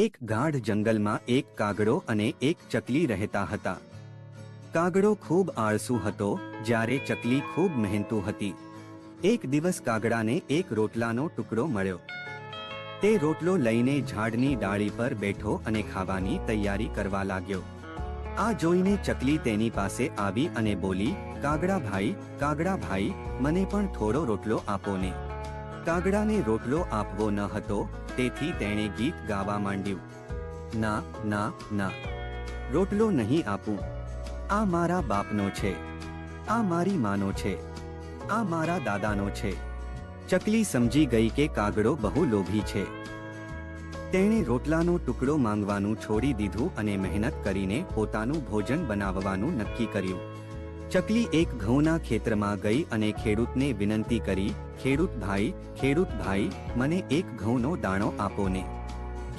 એક ગાઢ જંગલમાં એક કાગડો અને એક ચકલી રહેતા હતા. કાગડો ખૂબ આળસુ હતો, જ્યારે ચકલી ખૂબ મહેનતુ હતી. એક દિવસ કાગડાને એક રોટલાનો ટુકડો મળ્યો. તે રોટલો લઈને ઝાડની ડાળી પર બેઠો અને ખાવાની તૈયારી કરવા લાગ્યો. આ જોઈને ચકલી તેની પાસે આવી અને બોલી કાગડા ભાઈ કાગડા ભાઈ મને પણ થોડો રોટલો આપો ને. કાગડાને રોટલો આપવો ન હતો, તેથી તેણે ગીત ગાવા માંડ્યું. ના ના ના, રોટલો નહીં આપું. આ મારા બાપનો છે. આ મારી માનો છે. આ મારા દાદાનો છે. ચકલી સમજી ગઈ કે કાગડો બહુ લોભી છે. તેણે રોટલાનો ટુકડો માંગવાનું છોડી દીધું અને મહેનત કરીને પોતાનું ભોજન બનાવવાનું નક્કી કર્યું. ચકલી એક ઘઉંના ખેતરમાં ગઈ અને ખેડૂતને વિનંતી કરી, ખેડૂત ભાઈ ખેડૂત ભાઈ, મને એક ઘઉંનો દાણો આપો ને.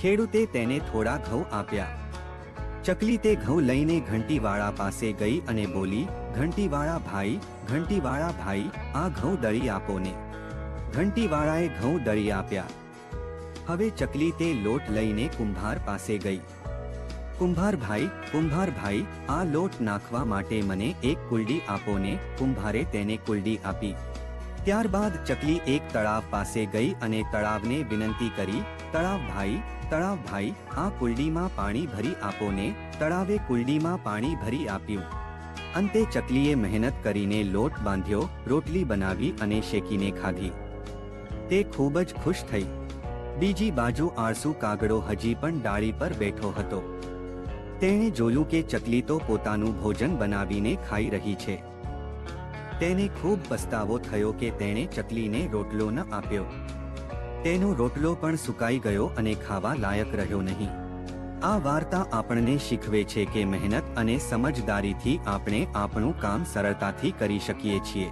ખેડૂતે તેને થોડા ઘઉં આપ્યા. ચકલી તે ઘઉં લઈને ઘંટીવાળા પાસે ગઈ અને બોલી, ઘંટીવાળા ભાઈ ઘંટીવાળા ભાઈ, આ ઘઉં દળી આપો ને. ઘંટીવાળાએ ઘઉં દળી આપ્યા. હવે ચકલી તે લોટ લઈને કુંભાર પાસે ગઈ. કુંભાર ભાઈ કુંભાર ભાઈ આ લોટ નાખવા માટે મને એક કુલડી આપો ને કુંભારે તેને કુલડી આપી. ત્યારબાદ ચકલી એક તળાવ પાસે ગઈ અને તળાવને વિનંતી કરી તળાવ ભાઈ તળાવ ભાઈ આ કુલડીમાં પાણી ભરી આપો ને તળાવે કુલડીમાં પાણી ભરી આપ્યું. અંતે ચકલીએ મહેનત કરીને લોટ બાંધ્યો, રોટલી બનાવી અને શેકીને ખાધી. તે ખૂબ જ ખુશ થઈ. બીજી બાજુ આળસુ કાગડો હજી પણ ડાળી પર બેઠો હતો. તેણે જોયું કે ચકલી તો પોતાનું ભોજન બનાવીને ખાઈ રહી છે. તેને ખૂબ પસ્તાવો થયો કે તેણે ચકલીને રોટલો ન આપ્યો. તેનો રોટલો પણ સુકાઈ ગયો અને ખાવા લાયક રહ્યો નહીં. આ વાર્તા આપણને શીખવે છે કે મહેનત અને સમજદારીથી આપણે આપણું કામ સરળતાથી કરી શકીએ છીએ.